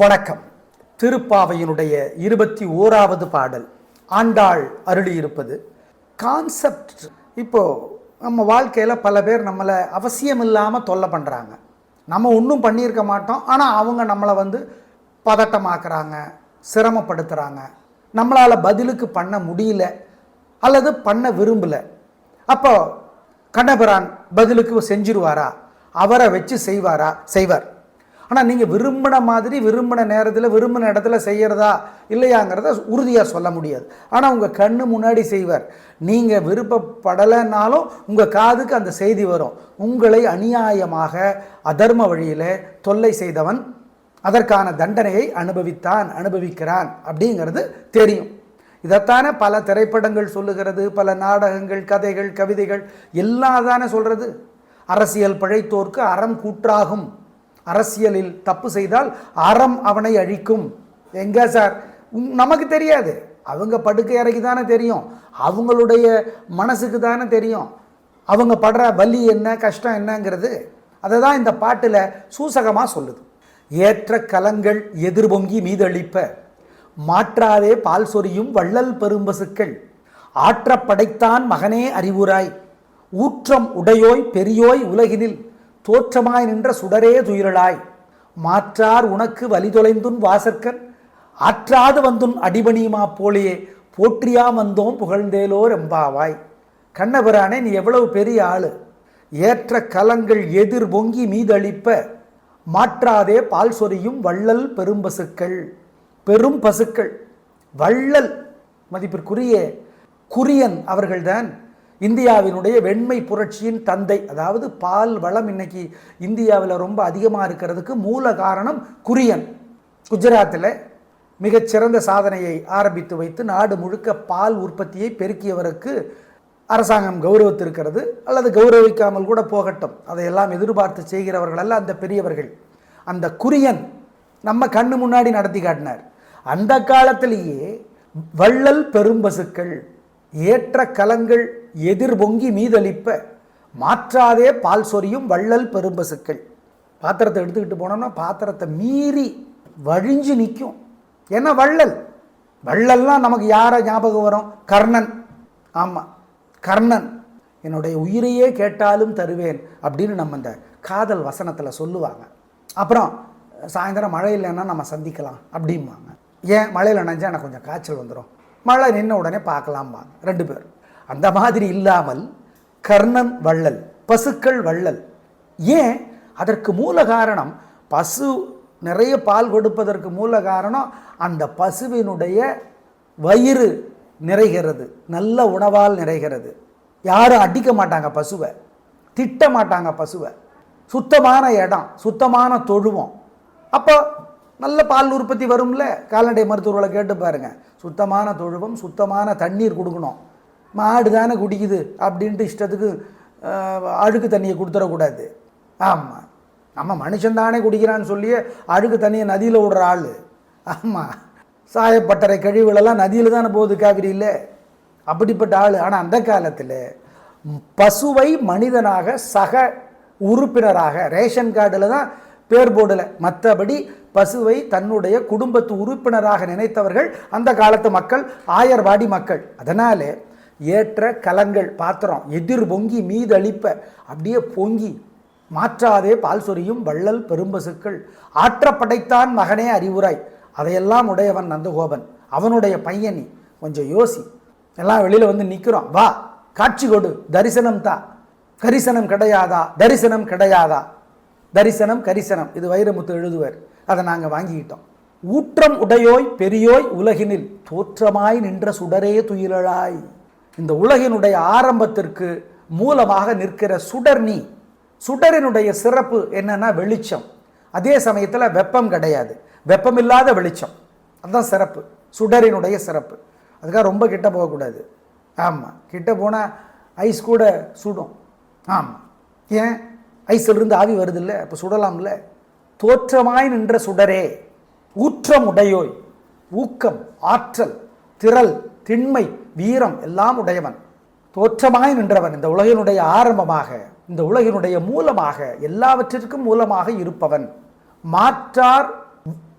வணக்கம். திருப்பாவையினுடைய இருபத்தி ஓராவது பாடல் ஆண்டாள் அருளியிருப்பது. கான்செப்ட் இப்போது நம்ம வாழ்க்கையில் பல பேர் நம்மளை அவசியம் இல்லாமல் தொல்லை பண்ணுறாங்க நம்ம ஒன்றும் பண்ணியிருக்க மாட்டோம் ஆனால் அவங்க நம்மளை வந்து பதட்டமாக்குறாங்க சிரமப்படுத்துகிறாங்க நம்மளால் பதிலுக்கு பண்ண முடியல அல்லது பண்ண விரும்பலை. அப்போ கண்ணபிரான் பதிலுக்கு செஞ்சிருவாரா? அவரை வச்சு செய்வாரா? செய்வார். ஆனால் நீங்கள் விரும்பின மாதிரி விரும்பின நேரத்தில் விரும்பின இடத்துல செய்கிறதா இல்லையாங்கிறத உறுதியாக சொல்ல முடியாது. ஆனால் உங்கள் கண்ணு முன்னாடி செய்வார். நீங்கள் விருப்பப்படலைன்னாலும் உங்கள் காதுக்கு அந்த செய்தி வரும். உங்களை அநியாயமாக அதர்ம வழியில் தொல்லை செய்தவன் அதற்கான தண்டனையை அனுபவித்தான் அனுபவிக்கிறான் அப்படிங்கிறது தெரியும். இதைத்தானே பல திரைப்படங்கள் சொல்லுகிறது பல நாடகங்கள் கதைகள் கவிதைகள் எல்லாம் தானே சொல்கிறது அரசியல் பிழைத்தோர்க்கு அறம் கூற்றாகும். அரசியலில் தப்பு செய்தால் அறம் அவனை அழிக்கும். எங்க சார்? நமக்கு தெரியாது. அவங்க படுக்கை அறைக்கு தானே தெரியும். அவங்களுடைய மனசுக்கு தானே தெரியும். அவங்க படுற வலி என்ன கஷ்டம் என்னங்கிறது. அதை தான் இந்த பாட்டில் சூசகமாக சொல்லுது. ஏற்ற கலங்கள் எதிர்பொங்கி மீதளிப்ப. மாற்றாதே பால் சொரியும் வள்ளல் பெரும்பசுக்கள். ஆற்ற படைத்தான் மகனே அறிவுராய். ஊற்றம் உடையோய் பெரியோய் உலகினில். தோற்றமாய் நின்ற சுடரே துயிரலாய் மாற்றார் உனக்கு வலிதொலைந்துன் வாசற்கன். ஆற்றாது வந்துன் அடிபணியுமா போலியே போற்றியாம் வந்தோம் புகழ்ந்தேலோ ரெம்பாவாய் கண்ணபிரானே நீ எவ்வளவு பெரிய ஆளு. ஏற்ற கலங்கள் எதிர் பொங்கி மீதளிப்ப. மாற்றாதே பால் சொரியும் வள்ளல் பெரும் பசுக்கள் பெரும் பசுக்கள். வள்ளல் மதிப்பிற்குரிய குரியன் அவர்கள்தான். இந்தியாவினுடைய வெண்மை புரட்சியின் தந்தை அதாவது பால் வளம் இன்னைக்கு இந்தியாவில் ரொம்ப அதிகமாக இருக்கிறதுக்கு மூல காரணம் குரியன். குஜராத்தில் மிகச்சிறந்த சாதனையை ஆரம்பித்து வைத்து நாடு முழுக்க பால் உற்பத்தியை பெருக்கியவருக்கு அரசாங்கம் கௌரவித்திருக்கிறது அல்லது கௌரவிக்காமல் கூட போகட்டும். அதையெல்லாம் எதிர்பார்த்து செய்கிறவர்கள் அல்ல அந்த பெரியவர்கள். அந்த குரியன் நம்ம கண்ணு முன்னாடி நடத்தி காட்டினார். அந்த காலத்திலேயே வள்ளல் பெரும்பசுக்கள் ஏற்ற கலங்கள் எதிர் பொங்கி மீதளிப்ப மாற்றாதே பால் சொரியும் வள்ளல் பெரும்பசுக்கள் பாத்திரத்தை எடுத்துக்கிட்டு போனோம்னா பாத்திரத்தை மீறி வழிஞ்சு நிற்கும் ஏன்னா வள்ளல். வள்ளல்லாம் நமக்கு யாரை ஞாபகம் வரும்? கர்ணன். ஆமாம் கர்ணன். என்னுடைய உயிரையே கேட்டாலும் தருவேன் அப்படின்னு நம்ம இந்த காதல் வசனத்தில் சொல்லுவாங்க. அப்புறம் சாயந்தரம் மழை இல்லைன்னா நம்ம சந்திக்கலாம் அப்படிம்பாங்க. ஏன்? மழையில் நினைஞ்சா எனக்கு கொஞ்சம் காய்ச்சல் வந்துடும் மழை நின்ன உடனே பார்க்கலாம்பாங்க. ரெண்டு பேர் அந்த மாதிரி இல்லாமல் கர்ணன் வள்ளல் பசுக்கள் வள்ளல். ஏன்? அதற்கு மூல காரணம் பசு நிறைய பால் கொடுப்பதற்கு மூல காரணம் அந்த பசுவினுடைய வயிறு நிறைகிறது நல்ல உணவால் நிறைகிறது. யாரும் அடிக்க மாட்டாங்க பசுவை திட்ட மாட்டாங்க பசுவை. சுத்தமான இடம் சுத்தமான தொழுவம். அப்போ நல்ல பால் உற்பத்தி வரும்ல? கால்நடை மருத்துவர்களை கேட்டு பாருங்கள் சுத்தமான தொழுவம் சுத்தமான தண்ணீர் கொடுக்கணும். மாடு தானே குடிக்குது அப்படின்ட்டு இஷ்டத்துக்கு அழுக்கு தண்ணியை கொடுத்துடக்கூடாது. ஆமாம் நம்ம மனுஷன் தானே குடிக்கிறான்னு சொல்லியே அழுக்கு தண்ணியை நதியில் விடுற ஆள். ஆமாம் சாயப்பட்டறை கழிவுகளெல்லாம் நதியில் தானே போகுது காவிரியில். அப்படிப்பட்ட ஆள். ஆனால் அந்த காலத்தில் பசுவை மனிதனாக சக உறுப்பினராக ரேஷன் கார்டில் தான் பேர் போடலை. மற்றபடி பசுவை தன்னுடைய குடும்பத்து உறுப்பினராக நினைத்தவர்கள் அந்த காலத்து மக்கள் ஆயர்வாடி மக்கள். அதனாலே ஏற்ற கலங்கள் பாத்திரம் எதிர் பொங்கி மீதளிப்ப அப்படியே பொங்கி மாற்றாதே பால் சொரியும் வள்ளல் பெரும்பசுக்கள். ஆற்ற படைத்தான் மகனே அறிவுராய் அதையெல்லாம் உடையவன் நந்தகோபன். அவனுடைய பையனி கொஞ்சம் யோசி. எல்லாம் வெளியில் வந்து நிற்கிறோம் வா காட்சி கொடு. தரிசனம் தா. கரிசனம் கிடையாதா? தரிசனம் கிடையாதா? தரிசனம் கரிசனம். இது வைரமுத்து எழுதுவர். அதை நாங்கள் வாங்கிக்கிட்டோம். ஊற்றம் உடையோய் பெரியோய் உலகினில். தோற்றமாய் நின்ற சுடரே துயிலழாய். இந்த உலகினுடைய ஆரம்பத்திற்கு மூலமாக நிற்கிற சுடர் நீ சுடரினுடைய சிறப்பு என்னன்னா வெளிச்சம். அதே சமயத்தில் வெப்பம் கிடையாது. வெப்பம் இல்லாத வெளிச்சம். அதுதான் சிறப்பு. சுடரினுடைய சிறப்பு. அதுக்காக ரொம்ப கிட்ட போகக்கூடாது. ஆமாம் கிட்ட போனால் ஐஸ் கூட சுடும். ஆமாம் ஏன்? ஐஸிலிருந்து ஆவி வருதில்ல? அப்போ சுடலாம்ல? தோற்றமாய் நின்ற சுடரே ஊற்றம் உடையோய் ஊக்கம் ஆற்றல் திரள் திண்மை வீரம் எல்லாம் உடையவன் தோற்றமாய் நின்றவன் இந்த உலகினுடைய ஆரம்பமாக இந்த உலகினுடைய மூலமாக எல்லாவற்றிற்கும் மூலமாக இருப்பவன். மாற்றார்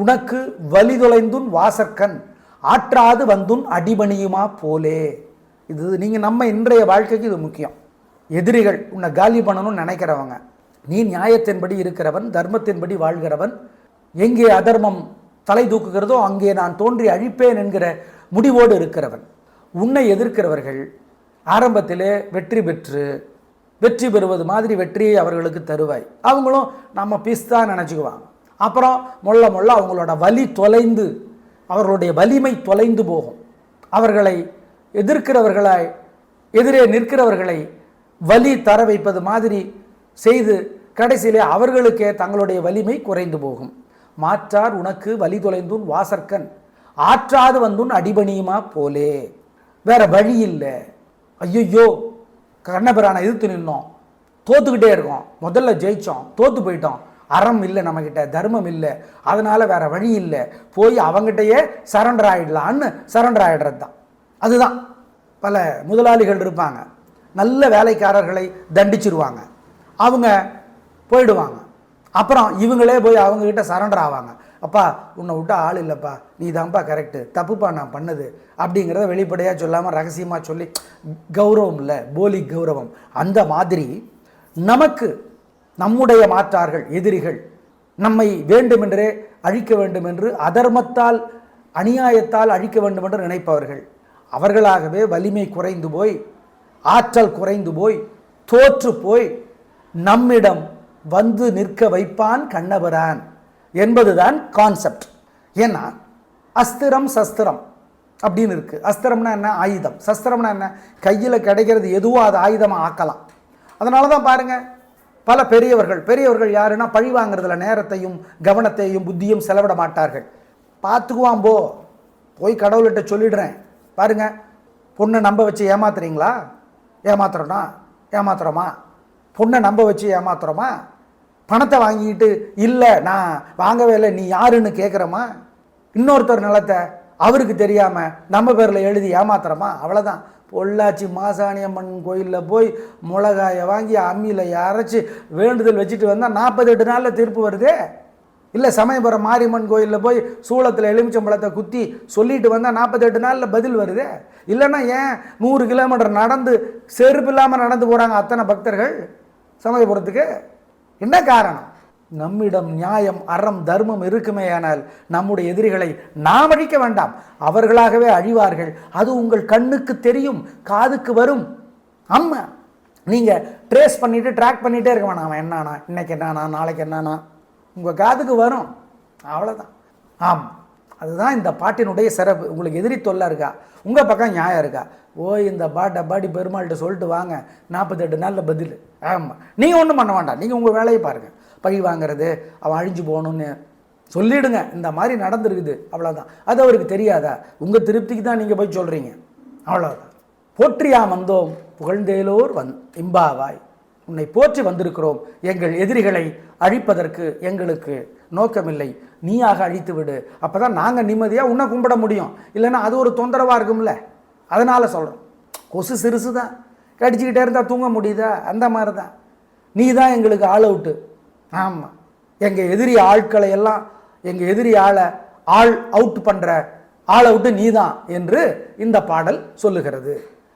உனக்கு வலிதொலைந்துன் வாசற்கண் ஆற்றாது வந்துன் அடிபணியுமா போலே. இது நீங்கள் நம்ம இன்றைய வாழ்க்கைக்கு இது முக்கியம். எதிரிகள் உன்னை காலி பண்ணணும்னு நினைக்கிறவங்க நீ நியாயத்தின்படி இருக்கிறவன் தர்மத்தின்படி வாழ்கிறவன் எங்கே அதர்மம் தலை தூக்குகிறதோ அங்கே நான் தோன்றி அழிப்பேன் என்கிற முடிவோடு இருக்கிறவன். உன்னை எதிர்க்கிறவர்கள் ஆரம்பத்திலே வெற்றி பெற்று வெற்றி பெறுவது மாதிரி வெற்றியை அவர்களுக்கு தருவாய். அவங்களும் நம்ம பீஸ் தான் நினச்சிக்குவாங்க. அப்புறம் மொல்ல மொல்ல அவங்களோட வலி தொலைந்து அவர்களுடைய வலிமை தொலைந்து போகும். அவர்களை எதிர்க்கிறவர்களை எதிரே நிற்கிறவர்களை வலி தர வைப்பது மாதிரி செய்து கடைசியிலே அவர்களுக்கே தங்களுடைய வலிமை குறைந்து போகும். மாற்றார் உனக்கு வலி தொலைந்துன் வாசற்கண் ஆற்றாது வந்துன் அடிபணியுமா போலே. வேற வழி இல்லை. ஐயையோ கண்ணபிரானை எதிர்த்து நின்னோம். தோத்துக்கிட்டே இருக்கோம். முதல்ல ஜெயிச்சோம். தோத்து போயிட்டோம். அறம் இல்லை நம்மக்கிட்ட தர்மம் இல்லை. அதனால் வேற வழி இல்லை. போய் அவங்ககிட்டயே சரண்டர் ஆயிடலான்னு சரண்டர் ஆகிடுறது தான் அதுதான். பல முதலாளிகள் இருப்பாங்க. நல்ல வேலைக்காரர்களை தண்டிச்சிருவாங்க. அவங்க போயிடுவாங்க. அப்புறம் இவங்களே போய் அவங்கக்கிட்ட சரண்டர் ஆவாங்க. அப்பா உன்னை விட்டால் ஆள் இல்லைப்பா. நீ தான்ப்பா கரெக்டு தப்புப்பா நான் பண்ணது. அப்படிங்கிறத வெளிப்படையாக சொல்லாமல் ரகசியமாக சொல்லி கௌரவம் இல்லை போலி கௌரவம். அந்த மாதிரி நமக்கு நம்முடைய மாற்றார்கள் எதிரிகள் நம்மை வேண்டுமென்றே அழிக்க வேண்டும் என்று அதர்மத்தால் அநியாயத்தால் அழிக்க வேண்டும் என்று நினைப்பவர்கள். அவர்களாகவே வலிமை குறைந்து போய் ஆற்றல் குறைந்து போய் தோற்று போய் நம்மிடம் வந்து நிற்க வைப்பான் கண்ணபிரான். என்பதுதான் கான்செப்ட் ஏன்னா அஸ்திரம் சஸ்திரம் அப்படின்னு இருக்குது அஸ்திரம்னா என்ன? ஆயுதம். சஸ்திரம்னா என்ன? கையில் கிடைக்கிறது எதுவோ அது ஆயுதமாக ஆக்கலாம். அதனால தான் பாருங்கள் பல பெரியவர்கள் பெரியவர்கள் யாருன்னா பழி வாங்குறதுல நேரத்தையும் கவனத்தையும் புத்தியும் செலவிட மாட்டார்கள். பார்த்துக்குவான் போ. போய் கடவுள்கிட்ட சொல்லிடுறேன். பாருங்க பொண்ணை நம்ப வச்சு ஏமாத்துறீங்களா? ஏமாத்துறோனா ஏமாத்துறோமா? பொண்ணை நம்ப வச்சு ஏமாத்துறோமா? பணத்தை வாங்கிட்டு இல்லை நான் வாங்கவே இல்லை நீ யாருன்னு கேட்குறமா இன்னொருத்தர் நிலத்தை அவருக்கு தெரியாமல் நம்ம பேரில் எழுதி ஏமாத்துறோமா? அவ்வளோதான் பொள்ளாச்சி மாசாணியம்மன் கோயிலில் போய் மிளகாயை வாங்கி அம்மியில் அரைச்சி வேண்டுதல் வச்சுட்டு வந்தால் நாற்பத்தெட்டு நாளில் தீர்ப்பு வருதே? இல்லை சமயபுரம் மாரியம்மன் கோயிலில் போய் சூளத்தில் எலுமிச்சம்பழத்தை குத்தி சொல்லிட்டு வந்தால் நாற்பத்தெட்டு நாளில் பதில் வருதே? இல்லைன்னா ஏன் நூறு கிலோமீட்டர் நடந்து செருப்பு இல்லாமல் நடந்து போகிறாங்க அத்தனை பக்தர்கள் சமயபுரத்துக்கு? என்ன காரணம்? நம்மிடம் நியாயம் அறம் தர்மம் இருக்குமேயானால் நம்முடைய எதிரிகளை நாம் அழிக்க வேண்டாம். அவர்களாகவே அழிவார்கள். அது உங்கள் கண்ணுக்கு தெரியும் காதுக்கு வரும். ஆமாம் நீங்கள் ட்ரேஸ் பண்ணிவிட்டு ட்ராக் பண்ணிகிட்டே இருக்க வேணாம். அவன் என்னானா? இன்னைக்கு என்னானா? நாளைக்கு என்னானா? உங்கள் காதுக்கு வரும். அவ்வளோதான் ஆம். அதுதான் இந்த பாட்டினுடைய சிறப்பு. உங்களுக்கு எதிரி தொல்லை இருக்கா? உங்கள் பக்கம் நியாயம் இருக்கா? ஓய் இந்த பாட்டை பாடி பெருமாள்கிட்ட சொல்லிட்டு வாங்க. நாற்பத்தெட்டு நாளில் பதில். ஆமாம் நீங்கள் ஒன்றும் பண்ண வேண்டாம். நீங்கள் உங்கள் வேலையை பாருங்கள் பழி வாங்குறது அவன் அழிஞ்சு போகணுன்னு சொல்லிடுங்க. இந்த மாதிரி நடந்திருக்குது. அவ்வளோதான் அது அவருக்கு தெரியாதா? உங்கள் திருப்திக்கு தான் நீங்கள் போய் சொல்கிறீங்க அவ்வளோதான் போற்றியாம் வந்தோம் புகழ்ந்தேலோர் வந் இம்பாவாய். உன்னை போற்றி வந்திருக்கிறோம். எங்கள் எதிரிகளை அழிப்பதற்கு எங்களுக்கு நோக்கமில்லை. நீயாக அழித்து விடு. அப்போ தான் நாங்கள் நிம்மதியாக உன்னை கும்பிட முடியும். இல்லைன்னா அது ஒரு தொந்தரவாக இருக்கும்ல. அதனால் சொல்கிறோம் கொசு சிறுசு தான் கடிச்சிக்கிட்டே இருந்தால் தூங்க முடியுதா? அந்த மாதிரி தான் நீ தான் எங்களுக்கு ஆள் அவுட்டு ஆமாம் எங்கள் எதிரி ஆட்களை எல்லாம் எங்கள் எதிரி ஆளை ஆள் அவுட் பண்ணுற ஆள் அவுட்டு நீ தான் என்று இந்த பாடல் சொல்லுகிறது.